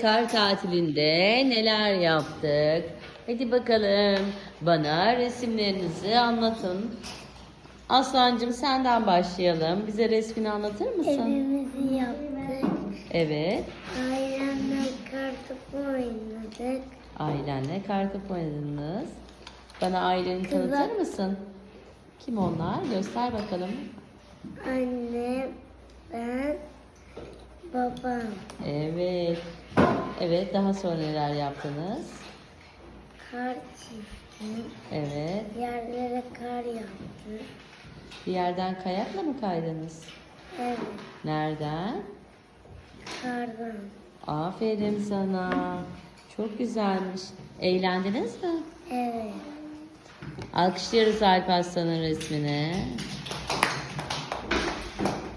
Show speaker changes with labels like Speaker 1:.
Speaker 1: kar tatilinde neler yaptık? Hadi bakalım bana resimlerinizi anlatın. Aslancığım senden başlayalım. Bize resmini anlatır mısın?
Speaker 2: Evimizi yaptık.
Speaker 1: Evet.
Speaker 2: Ailemle kartopu oynadık.
Speaker 1: Ailenle kartopu oynadınız. Bana aileni
Speaker 2: Kızlar-
Speaker 1: tanıtır mısın? Kim onlar? Göster bakalım.
Speaker 2: Anne, ben, babam.
Speaker 1: Evet. Evet, daha sonra neler yaptınız?
Speaker 2: Kar çizdim.
Speaker 1: Evet.
Speaker 2: Yerlere kar yaptık.
Speaker 1: Bir yerden kayakla mı kaydınız?
Speaker 2: Evet,
Speaker 1: Nereden?
Speaker 2: kardan.
Speaker 1: Aferin sana. Çok güzelmiş. Eğlendiniz mi?
Speaker 2: Evet.
Speaker 1: Alkışlıyoruz Alp Aslan'ın resmini.